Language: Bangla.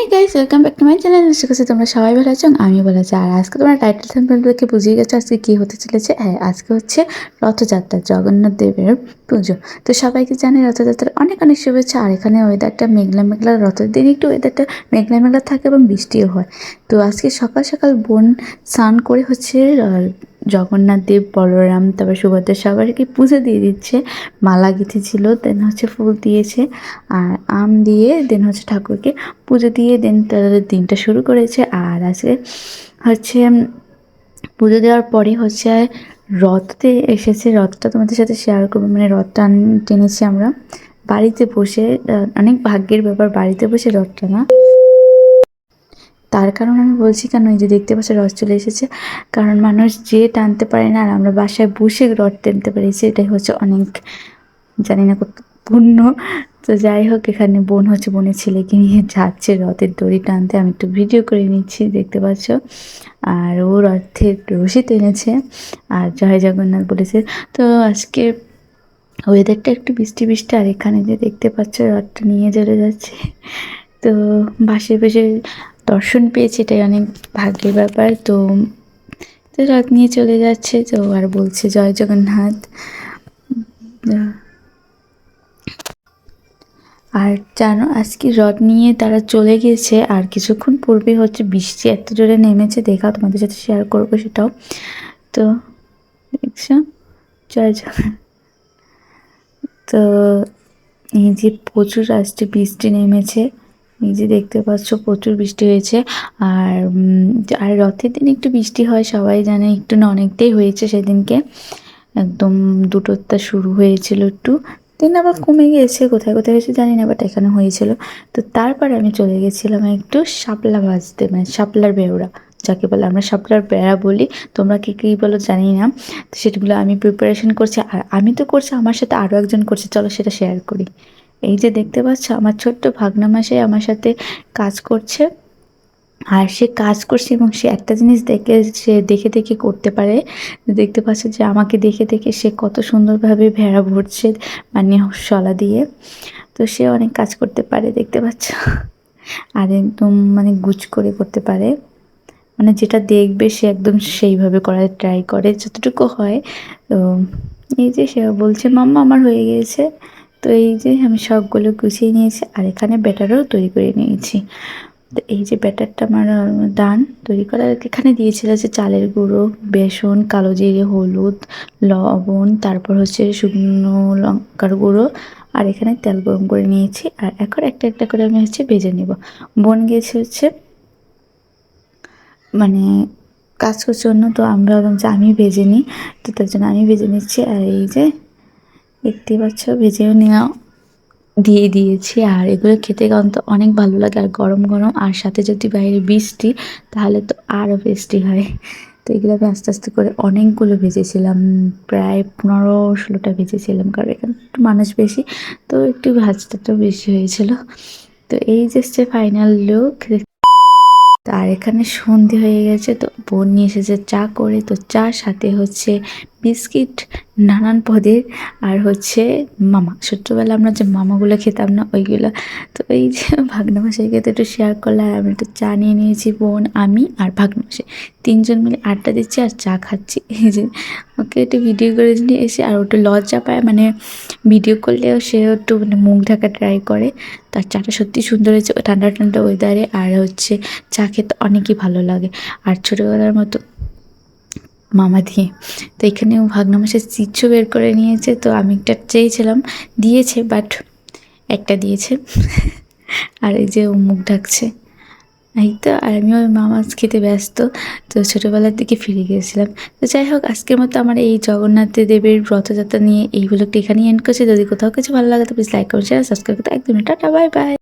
হ্যাঁ guys welcome back to my channel আশা করছি তোমরা সবাই ভালো আছো আমি ভালো আছি। আর আজকে তোমরা টাইটেল দেখে বুঝিয়ে গেছো, আজকে কী হতে চলেছে? হ্যাঁ আজকে হচ্ছে রথযাত্রা, জগন্নাথ দেবের পুজো। তো সবাইকে জানে রথযাত্রার অনেক অনেক শুভেচ্ছা। আর এখানে ওয়েদারটা মেঘলা মেঘলা, রথের দিন একটু ওয়েদারটা মেঘলা মেঘলা থাকে এবং বৃষ্টিও হয়। তো আজকে সকাল সকাল বোন স্নান করে হচ্ছে জগন্নাথ দেব, বলরাম, তারপর সুভদ্রা সবাইকে পুজো দিয়ে দিচ্ছে। মালা গেঁথেছিল দেন হচ্ছে ফুল দিয়েছে। আর আম দিয়ে দেন হচ্ছে ঠাকুরকে পুজো দিয়ে দেন তাদের দিনটা শুরু করেছে। আর আজকে হচ্ছে পুজো দেওয়ার পরে হচ্ছে রথতে এসেছে। রথটা তোমাদের সাথে শেয়ার করব। মানে রথটা আন- টেনেছি আমরা। বাড়িতে বসে অনেক ভাগ্যের ব্যাপার, বাড়িতে বসে রথটা না। তার কারণ আমি বলছি কেন? এই যে দেখতে পাচ্ছ রথ চলে এসেছে। কারণ মানুষ যে টানতে পারে না, আর আমরা বাসায় বসে রথ টানতে পেরেছি এটাই হচ্ছে অনেক জানি না কত পূর্ণ তো যাই হোক, এখানে বোন হচ্ছে বোনের ছেলেকে নিয়ে যাচ্ছে রথের দড়ি টানতে। আমি একটু ভিডিও করে নিচ্ছি, দেখতে পাচ্ছ। আর ও রথের রশি টেনেছে, আর জয় জগন্নাথ বলেছে, তো আজকে ওয়েদারটা একটু বৃষ্টি বৃষ্টি, আর এখানে যে দেখতে পাচ্ছ, রথটা নিয়ে চলে যাচ্ছে। তো বাসে বসে দর্শন পেয়েছে, এটাই অনেক ভাগ্যের ব্যাপার। তো তো রথ নিয়ে চলে যাচ্ছে, তো আর বলছে জয় জগন্নাথ। আর জানো, আজকে রড নিয়ে তারা চলে গেছে, আর কিছুক্ষণ পূর্বে হচ্ছে বৃষ্টি এত জোরে নেমেছে দেখা তোমাদের সাথে শেয়ার করব সেটাও। তো দেখছ? জয় জগন্নাথ। তো এই যে প্রচুর আজকে বৃষ্টি নেমেছে। যে দেখতে পাচ্ছ, প্রচুর বৃষ্টি হয়েছে। আর আর রথের দিন একটু বৃষ্টি হয়, সবাই জানে একটু না অনেকটাই হয়েছে সেদিনকে। একদম দুটোটা শুরু হয়েছিল একটু। দিন আবার কমে গিয়েছে, কোথায় কোথায় হয়েছে জানি না বাট এখানে হয়েছিল। তো তারপরে আমি চলে গেছিলাম একটু শাপলা ভাজতে মানে শাপলার বেউরা যাকে বলে আমরা শাপলার বেড়া বলি, তোমরা কি কী বলো জানি না। তো সেগুলো আমি প্রিপারেশন করছি, আর আমি তো করছি, আমার সাথে আরও একজন করছে, চলো সেটা শেয়ার করি। এই যে দেখতে পাচ্ছ, আমার ছোট্ট ভাগনা মাসে আমার সাথে কাজ করছে। আর সে কাজ করছে এবং সে একটা জিনিস দেখে, সে দেখে দেখে করতে পারে। দেখতে পাচ্ছে যে আমাকে দেখে দেখে সে কত সুন্দরভাবে ভেড়া ভরছে মানে শলা দিয়ে। তো সে অনেক কাজ করতে পারে, দেখতে পাচ্ছ? আর একদম মানে গুছ করে করতে পারে। মানে যেটা দেখবে সে একদম সেইভাবে করার ট্রাই করে, যতটুকু হয়। তো এই যে সে বলছে, মাম্মা, আমার হয়ে গিয়েছে। তো এই যে আমি সবগুলো গুছিয়ে নিয়েছি, আর এখানে ব্যাটারও তৈরি করে নিয়েছি। তো এই যে ব্যাটারটা আমার ডান তৈরি করার এখানে দিয়েছিল যে চালের গুঁড়ো, বেসন, কালো জিরে, হলুদ, লবণ, তারপর হচ্ছে শুকনো লঙ্কার গুঁড়ো, আর এখানে তেল গরম করে নিয়েছি। আর এখন একটা একটা করে আমি হচ্ছে ভেজে নেব। বোন গিয়েছে হচ্ছে মানে কাজ করছে জন্য তো আমি ভাবলাম যে আমি ভেজে নিই, তো তার জন্য আমি ভেজে নিচ্ছি। আর এই যে দেখতে পাচ্ছ, ভেজেও নেওয়া দিয়ে দিয়েছি। আর এগুলো খেতে কিন্তু অনেক ভালো লাগে, আর গরম গরম। আর সাথে যদি বাইরে বৃষ্টি, তাহলে তো আরও টেস্টি হয়। তো এগুলো আমি আস্তে আস্তে করে অনেকগুলো ভেজেছিলাম, প্রায় পনেরো ষোলোটা ভেজেছিলাম, কারণ এখানে একটু মানুষ বেশি, তো একটু ভাজটাটাও বেশি হয়েছিল। তো এই যে ফাইনাল লুক আর এখানে সন্ধে হয়ে গেছে, তো বোন নিয়ে এসেছে চা করে। তো চার সাথে হচ্ছে বিস্কিট নানান পদের আর হচ্ছে মামা। ছোট্টবেলা আমরা যে মামাগুলো খেতাম না, ওইগুলো। তো এই যে ভাগ্নামাশাইকে তো একটু শেয়ার করলে আর আমি একটু চা নিয়ে নিয়েছি, বোন, আমি আর ভাগ্নামাশাই তিনজন মিলে আড্ডা দিচ্ছি আর চা খাচ্ছি। এই যে ওকে একটু ভিডিও করে নিয়ে এসে আর ওটা লজ্জা পায় মানে ভিডিও করলেও সে একটু মানে মুখ ঢাকা ট্রাই করে। তার চাটা সত্যি সুন্দর হয়েছে ঠান্ডা ঠান্ডা ওয়েদারে আর হচ্ছে চা খেতে অনেকই ভালো লাগে। আর ছোটোবেলার মতো মামা দিয়ে তো এখানেও ভাগনা মাসের চিচ্ছু বের করে নিয়েছে, তো আমি একটা চেয়েছিলাম, দিয়েছে বাট একটা দিয়েছে। আর এই যে ও মুখ ঢাকছে। এই তো, আর আমি ওই মামাজ খেতে ব্যস্ত, তো ছোটোবেলার দিকে ফিরে গিয়েছিলাম। তো যাই হোক, আজকের মতো আমার এই জগন্নাথ দেবের রথযাত্রা নিয়ে এই ব্লগটি এখানেই এন্ড করছি। যদি কোথাও কিছু ভালো লাগে, তো প্লিজ লাইক করুন শেয়ার সাবস্ক্রাইব করতে একদম টাটা বাই বাই